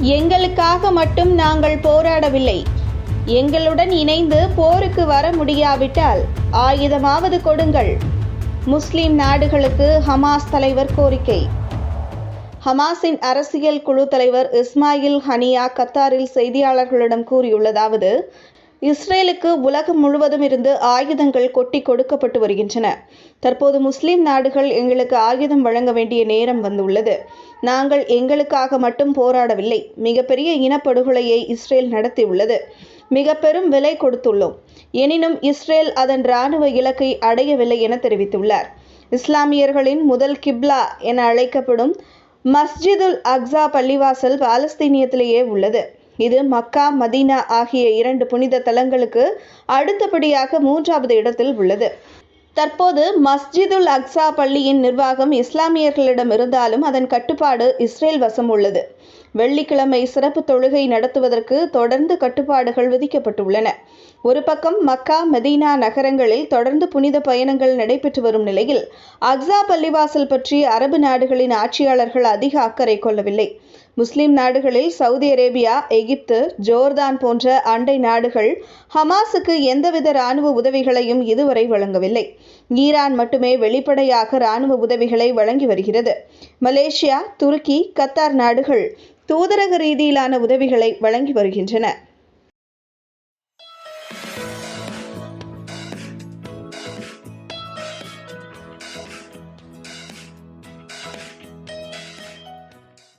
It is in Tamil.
எங்களுக்காக மட்டும் நாங்கள் போராடவில்லை. எங்களுடன் இணைந்து போருக்கு வர முடியாவிட்டால் ஆயுதமாவது கொடுங்கள். முஸ்லிம் நாடுகளுக்கு ஹமாஸ் தலைவர் கோரிக்கை. ஹமாஸின் அரசியல் குழு தலைவர் இஸ்மாயில் ஹனியா கத்தாரில் செய்தியாளர்களிடம் கூறியுள்ளதாவது இஸ்ரேலுக்கு உலகம் முழுவதும் இருந்து ஆயுதங்கள் கொட்டி கொடுக்கப்பட்டு வருகின்றன. தற்போது முஸ்லிம் நாடுகள் எங்களுக்கு ஆயுதம் வழங்க வேண்டிய நேரம் வந்துள்ளது. நாங்கள் எங்களுக்காக மட்டும் போராடவில்லை. மிகப்பெரிய இனப்படுகொலையை இஸ்ரேல் நடத்தியுள்ளது. மிக பெரும் விலை கொடுத்துள்ளோம். எனினும் இஸ்ரேல் அதன் இராணுவ இலக்கை அடையவில்லை என தெரிவித்துள்ளார். இஸ்லாமியர்களின் முதல் கிப்லா என அழைக்கப்படும் மஸ்ஜிதுல் அக்ஸா பள்ளிவாசல் பாலஸ்தீனியத்திலேயே உள்ளது. இது மக்கா மதீனா ஆகிய இரண்டு புனித தலங்களுக்கு அடுத்தபடியாக மூன்றாவது இடத்தில் உள்ளது. தற்போது மஸ்ஜிதுல் அக்ஸா பள்ளியின் நிர்வாகம் இஸ்லாமியர்களிடம் இருந்தாலும் அதன் கட்டுப்பாடு இஸ்ரேல் வசம் உள்ளது. வெள்ளிக்கிழமை சிறப்பு தொழுகை நடத்துவதற்கு தொடர்ந்து கட்டுப்பாடுகள் விதிக்கப்பட்டுள்ளன. ஒரு பக்கம் மக்கா மெதீனா நகரங்களில் தொடர்ந்து புனித பயணங்கள் நடைபெற்று வரும் நிலையில் அக்ஸா பள்ளிவாசல் பற்றி அரபு நாடுகளின் ஆட்சியாளர்கள் அதிக அக்கறை கொள்ளவில்லை. முஸ்லிம் நாடுகளில் சவுதி அரேபியா எகிப்து ஜோர்தான் போன்ற அண்டை நாடுகள் ஹமாஸுக்கு எந்தவித ராணுவ உதவிகளையும் இதுவரை வழங்கவில்லை. ஈரான் மட்டுமே வெளிப்படையாக ராணுவ உதவிகளை வழங்கி வருகிறது. மலேசியா துருக்கி கத்தார் நாடுகள் தூதரக ரீதியிலான உதவிகளை வழங்கி வருகின்றன.